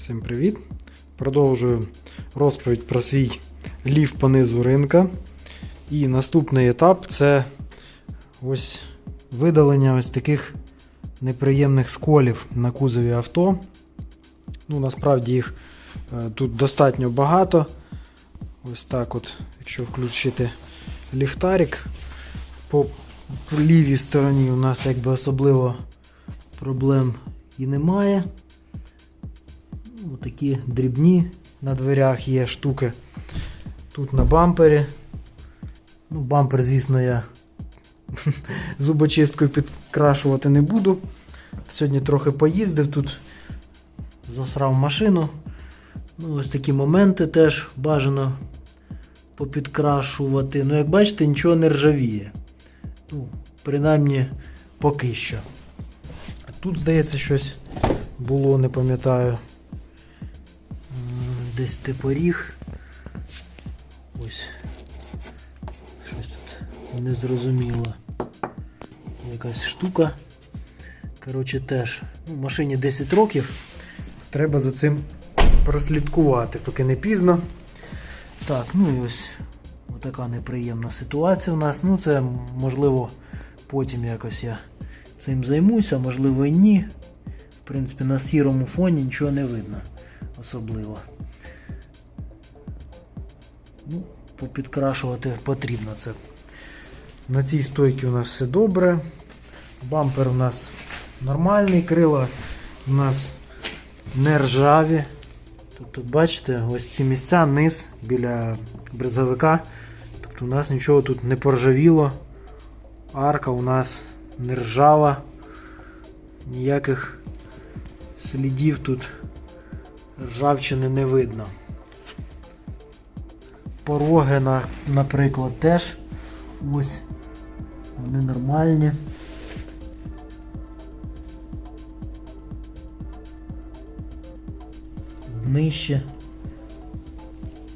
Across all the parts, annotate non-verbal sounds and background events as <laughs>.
Всім привіт! Продовжую розповідь про свій лів по низу ринка. І наступний етап це ось видалення ось таких неприємних сколів на кузові авто. Ну, насправді їх е, тут достатньо багато. Ось так от, якщо включити ліхтарик, по лівій стороні у нас якби особливо проблем і немає. Такі дрібні на дверях є штуки. Тут на бампері. Ну, бампер, звісно, я <laughs> зубочисткою підкрашувати не буду. Сьогодні трохи поїздив тут, засрав машину. Ну, ось такі моменти теж бажано попідкрашувати. Ну, як бачите, нічого не ржавіє. Ну, принаймні, поки що. Тут, здається, щось було, не пам'ятаю. Десь типоріг. Ось. Щось тут незрозуміло. Якась штука. Коротше, теж. Ну, машині 10 років. Треба за цим прослідкувати, поки не пізно. Так, ну і ось така неприємна ситуація у нас. Ну, це можливо потім якось я цим займуся, можливо і ні. В принципі, на сірому фоні нічого не видно особливо. Ну, попідкрашувати потрібно це. На цій стойці у нас все добре. Бампер у нас нормальний, крила у нас не ржаві. Тут бачите, ось ці місця, низ біля брезовика. Тобто у нас нічого тут не поржавіло. Арка у нас не ржава. Ніяких слідів тут ржавчини не видно. Пороги, на, наприклад, теж ось вони нормальні. Нижче.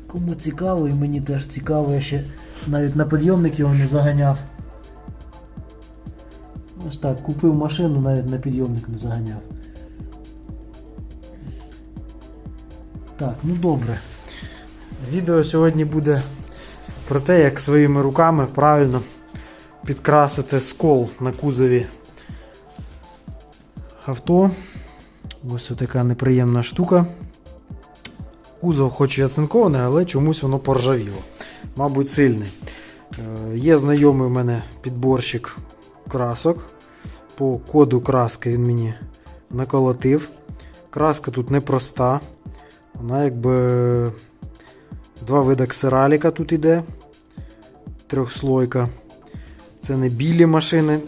Кому цікаво, і мені теж цікаво, я ще навіть на підйомник його не заганяв. Ось так, купив машину, навіть на підйомник не заганяв. Так, ну добре. Відео сьогодні буде про те, як своїми руками правильно підкрасити скол на кузові авто. Ось така неприємна штука. Кузов хоч і оцинкований, але чомусь воно поржавіло. Мабуть, сильний. Е, Є знайомий в мене підборщик красок. По коду краски він мені наколотив. Краска тут непроста. Вона якби два вида ксераліка тут іде. Трьохслойка. Це не білі машини.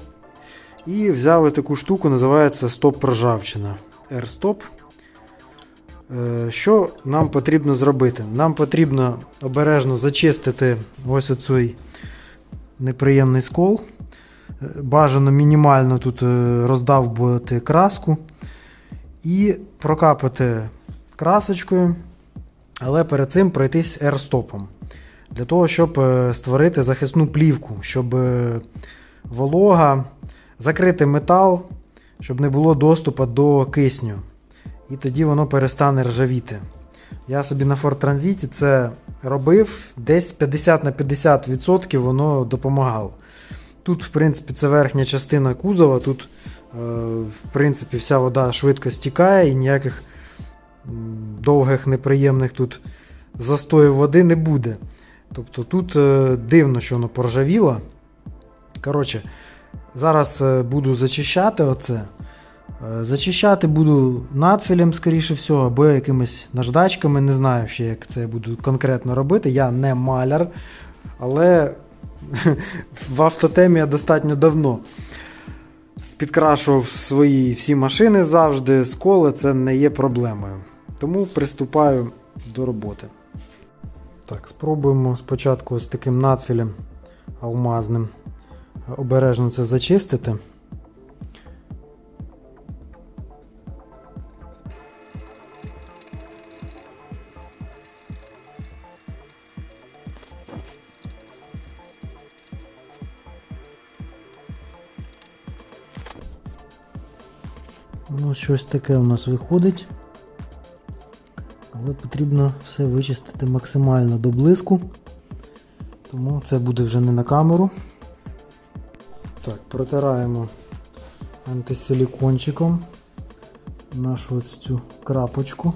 І взяли таку штуку, називається стоп прожавчина. R-Stop. Е, Що нам потрібно зробити? Нам потрібно обережно зачистити ось оцей неприємний скол. Е, Бажано мінімально тут е, роздавбувати краску і прокапати красочкою, але перед цим пройтись R-стопом. Для того, щоб е, створити захисну плівку, щоб е, волога, закрити метал, щоб не було доступу до кисню. І тоді воно перестане ржавіти. Я собі на Ford Transit це робив, десь 50 на 50% воно допомагало. Тут, в принципі, це верхня частина кузова, тут, е, в принципі, вся вода швидко стікає і ніяких довгих неприємних тут застоїв води не буде. Тобто тут е, дивно, що воно поржавіло. Коротше, зараз е, буду зачищати оце. Е, Зачищати буду надфілем, скоріше всього, або якимись наждачками. Не знаю ще, як це буду конкретно робити. Я не маляр, але <laughs> в автотемі я достатньо давно підкрашував свої всі машини завжди, сколи це не є проблемою. Тому приступаю до роботи. Так, спробуємо спочатку з таким надфілем алмазним обережно це зачистити. Ну, щось таке у нас виходить. Але потрібно все вичистити максимально до блиску. Тому це буде вже не на камеру. Так, протираємо антисилікончиком нашу ось цю крапочку.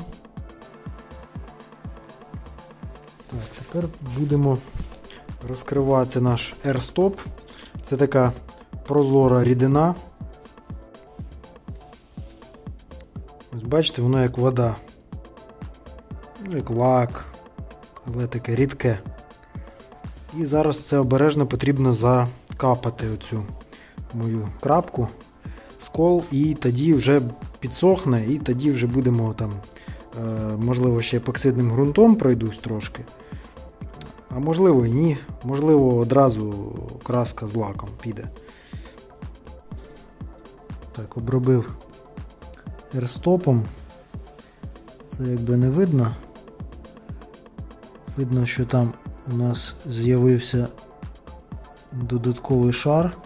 Так, тепер будемо розкривати наш AirStop. Це така прозора рідина. Ось бачите, воно як вода. Ну, як лак, але таке рідке. І зараз це обережно потрібно закапати оцю мою крапку, скол, і тоді вже підсохне, і тоді вже будемо там, е, можливо, ще епоксидним ґрунтом пройдусь трошки. А можливо і ні. Можливо, одразу краска з лаком піде. Так, обробив ерстопом. Це якби не видно. Видно, що там у нас з'явився додатковий шар.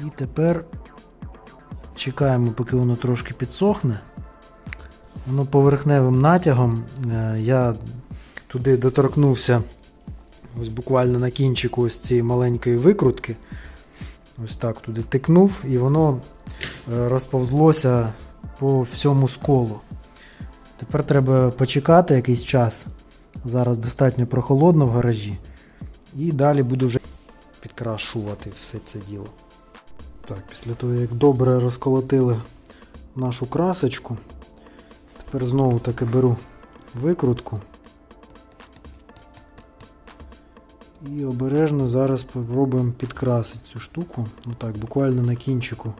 І тепер чекаємо, поки воно трошки підсохне. Воно поверхневим натягом. е, Я туди доторкнувся ось буквально на кінчику ось цієї маленької викрутки. Ось так туди тикнув, і воно е, розповзлося по всьому сколу. Тепер треба почекати якийсь час. Зараз достатньо прохолодно в гаражі. І далі буду вже підкрашувати все це діло. Так, після того, як добре розколотили нашу красочку, тепер знову таки беру викрутку. І обережно зараз спробуємо підкрасити цю штуку. Ну так, буквально на кінчику.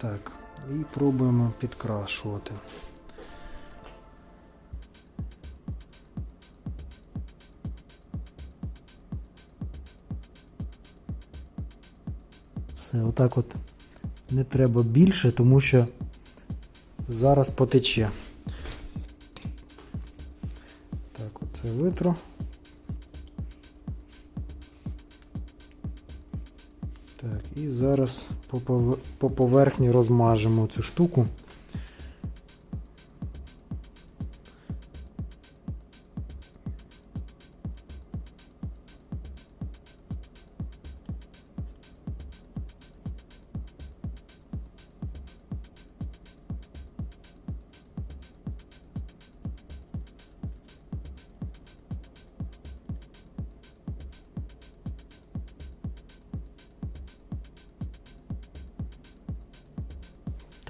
Так, і пробуємо підкрашувати. Все, отак от не треба більше, тому що зараз потече. Так, оце витру. І зараз по, поверхні розмажемо цю штуку.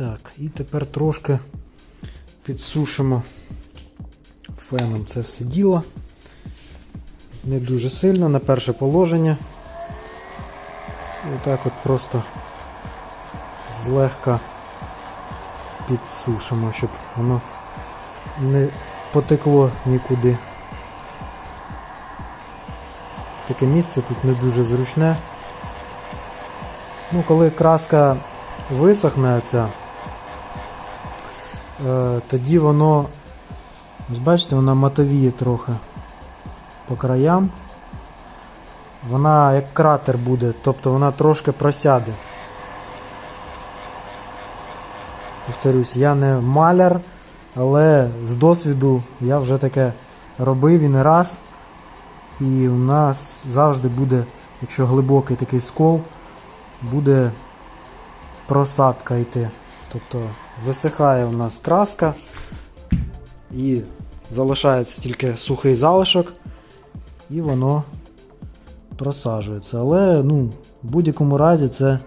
Так, і тепер трошки підсушимо феном це все діло. Не дуже сильно, на перше положення. Отак от просто злегка підсушимо, щоб воно не потекло нікуди. Таке місце тут не дуже зручне. Ну, коли краска висохне ця, тоді воно, ось бачите, вона матовіє трохи по краям. Вона як кратер буде, тобто вона трошки просяде. Повторюсь, я не маляр, але з досвіду я вже таке робив і не раз. І у нас завжди буде, якщо глибокий такий скол, буде просадка йти. Тобто висихає у нас краска і залишається тільки сухий залишок, і воно просаджується. Але ну, в будь-якому разі це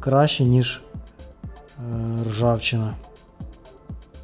краще, ніж е, ржавчина.